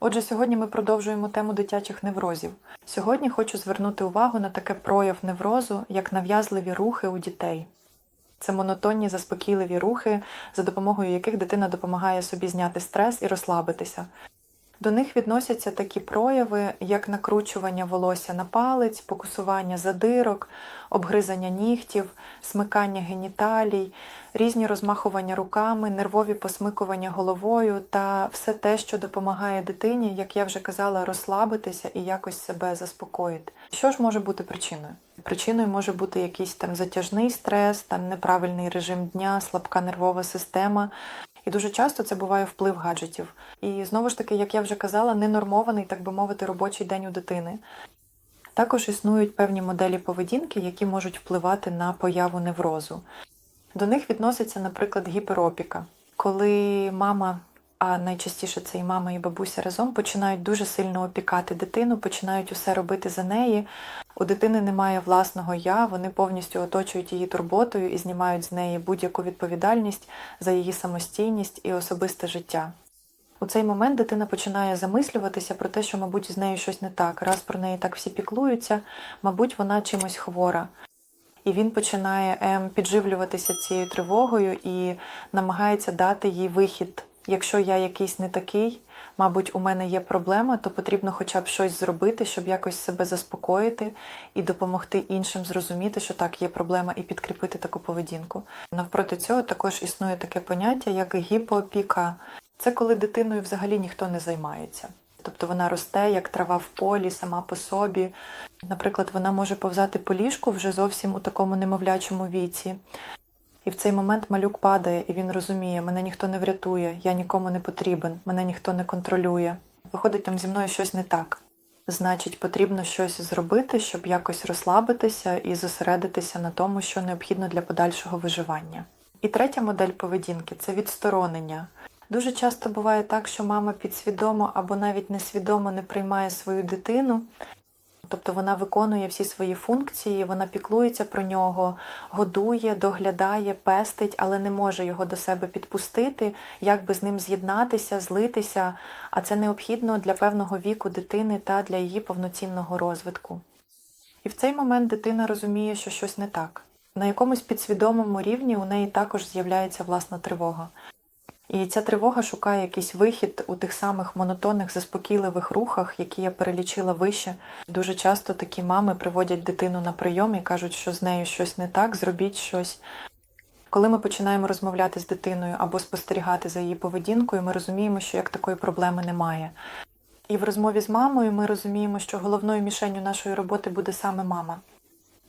Отже, сьогодні ми продовжуємо тему дитячих неврозів. Сьогодні хочу звернути увагу на таке прояв неврозу, як нав'язливі рухи у дітей. Це монотонні заспокійливі рухи, за допомогою яких дитина допомагає собі зняти стрес і розслабитися. До них відносяться такі прояви, як накручування волосся на палець, покусування задирок, обгризання нігтів, смикання геніталій, різні розмахування руками, нервові посмикування головою та все те, що допомагає дитині, як я вже казала, розслабитися і якось себе заспокоїти. Що ж може бути причиною? Причиною може бути якийсь там затяжний стрес, там неправильний режим дня, слабка нервова система. І дуже часто це буває вплив гаджетів. І знову ж таки, як я вже казала, ненормований, так би мовити, робочий день у дитини. Також існують певні моделі поведінки, які можуть впливати на появу неврозу. До них відноситься, наприклад, гіперопіка, коли мама, а найчастіше це і мама, і бабуся разом починають дуже сильно опікати дитину, починають усе робити за неї. У дитини немає власного я, вони повністю оточують її турботою і знімають з неї будь-яку відповідальність за її самостійність і особисте життя. У цей момент дитина починає замислюватися про те, що, мабуть, з нею щось не так. Раз про неї так всі піклуються, мабуть, вона чимось хвора. І він починає ем, підживлюватися цією тривогою і намагається дати їй вихід. Якщо я якийсь не такий, мабуть, у мене є проблема, то потрібно хоча б щось зробити, щоб якось себе заспокоїти і допомогти іншим зрозуміти, що так, є проблема, і підкріпити таку поведінку. Навпроти цього також існує таке поняття, як гіпоопіка. Це коли дитиною взагалі ніхто не займається. Тобто вона росте як трава в полі, сама по собі. Наприклад, вона може повзати по ліжку вже зовсім у такому немовлячому віці. І в цей момент малюк падає, і він розуміє, мене ніхто не врятує, я нікому не потрібен, мене ніхто не контролює. Виходить, там зі мною щось не так. Значить, потрібно щось зробити, щоб якось розслабитися і зосередитися на тому, що необхідно для подальшого виживання. І третя модель поведінки це відсторонення. Дуже часто буває так, що мама підсвідомо або навіть несвідомо не приймає свою дитину, тобто вона виконує всі свої функції, вона піклується про нього, годує, доглядає, пестить, але не може його до себе підпустити, як би з ним з'єднатися, злитися, а це необхідно для певного віку дитини та для її повноцінного розвитку. І в цей момент дитина розуміє, що щось не так. На якомусь підсвідомому рівні у неї також з'являється власна тривога. І ця тривога шукає якийсь вихід у тих самих монотонних, заспокійливих рухах, які я перелічила вище. Дуже часто такі мами приводять дитину на прийом і кажуть, що з нею щось не так, зробіть щось. Коли ми починаємо розмовляти з дитиною або спостерігати за її поведінкою, ми розуміємо, що як такої проблеми немає. І в розмові з мамою ми розуміємо, що головною мішенью нашої роботи буде саме мама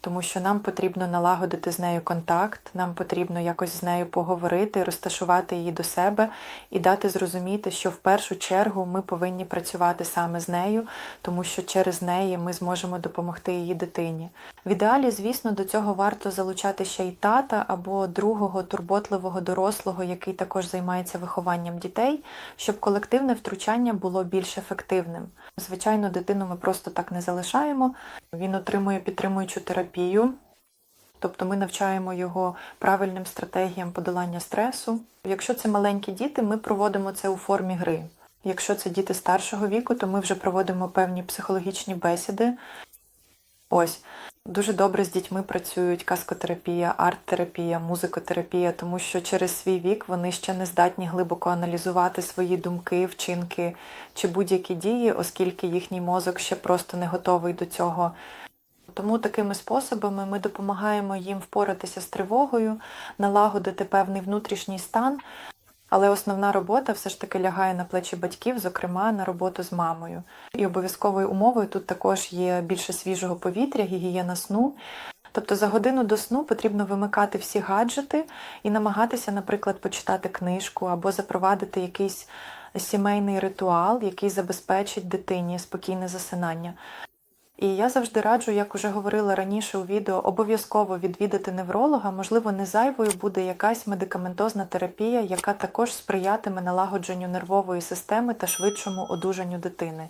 тому що нам потрібно налагодити з нею контакт, нам потрібно якось з нею поговорити, розташувати її до себе і дати зрозуміти, що в першу чергу ми повинні працювати саме з нею, тому що через неї ми зможемо допомогти її дитині. В ідеалі, звісно, до цього варто залучати ще й тата або другого турботливого дорослого, який також займається вихованням дітей, щоб колективне втручання було більш ефективним. Звичайно, дитину ми просто так не залишаємо. Він отримує підтримуючу терапію, тобто ми навчаємо його правильним стратегіям подолання стресу. Якщо це маленькі діти, ми проводимо це у формі гри. Якщо це діти старшого віку, то ми вже проводимо певні психологічні бесіди. Ось. Дуже добре з дітьми працюють каскотерапія, арт-терапія, музикотерапія, тому що через свій вік вони ще не здатні глибоко аналізувати свої думки, вчинки чи будь-які дії, оскільки їхній мозок ще просто не готовий до цього. Тому такими способами ми допомагаємо їм впоратися з тривогою, налагодити певний внутрішній стан, але основна робота все ж таки лягає на плечі батьків, зокрема на роботу з мамою. І обов'язковою умовою тут також є більше свіжого повітря, гігієна сну. Тобто за годину до сну потрібно вимикати всі гаджети і намагатися, наприклад, почитати книжку або запровадити якийсь сімейний ритуал, який забезпечить дитині спокійне засинання. І я завжди раджу, як уже говорила раніше у відео, обов'язково відвідати невролога. Можливо, не зайвою буде якась медикаментозна терапія, яка також сприятиме налагодженню нервової системи та швидшому одужанню дитини.